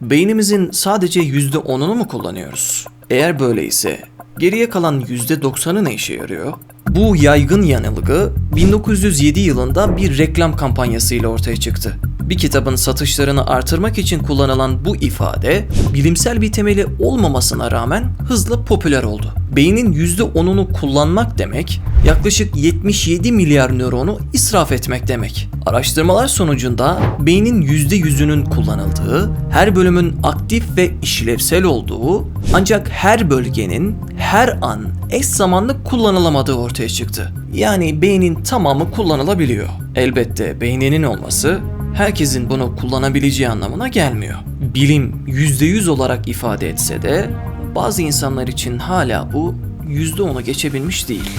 beynimizin sadece %10'unu mu kullanıyoruz? Eğer böyleyse geriye kalan %90'ı ne işe yarıyor? Bu yaygın yanılgı 1907 yılında bir reklam kampanyasıyla ortaya çıktı. Bir kitabın satışlarını artırmak için kullanılan bu ifade bilimsel bir temeli olmamasına rağmen hızla popüler oldu. Beynin %10'unu kullanmak demek yaklaşık 77 milyar nöronu israf etmek demek. Araştırmalar sonucunda beynin %100'ünün kullanıldığı, her bölümün aktif ve işlevsel olduğu ancak her bölgenin her an eş zamanlı kullanılamadığı ortaya çıktı. Yani beynin tamamı kullanılabiliyor. Elbette beyninin olması herkesin bunu kullanabileceği anlamına gelmiyor. Bilim %100 olarak ifade etse de bazı insanlar için hala bu %10'u geçebilmiş değil.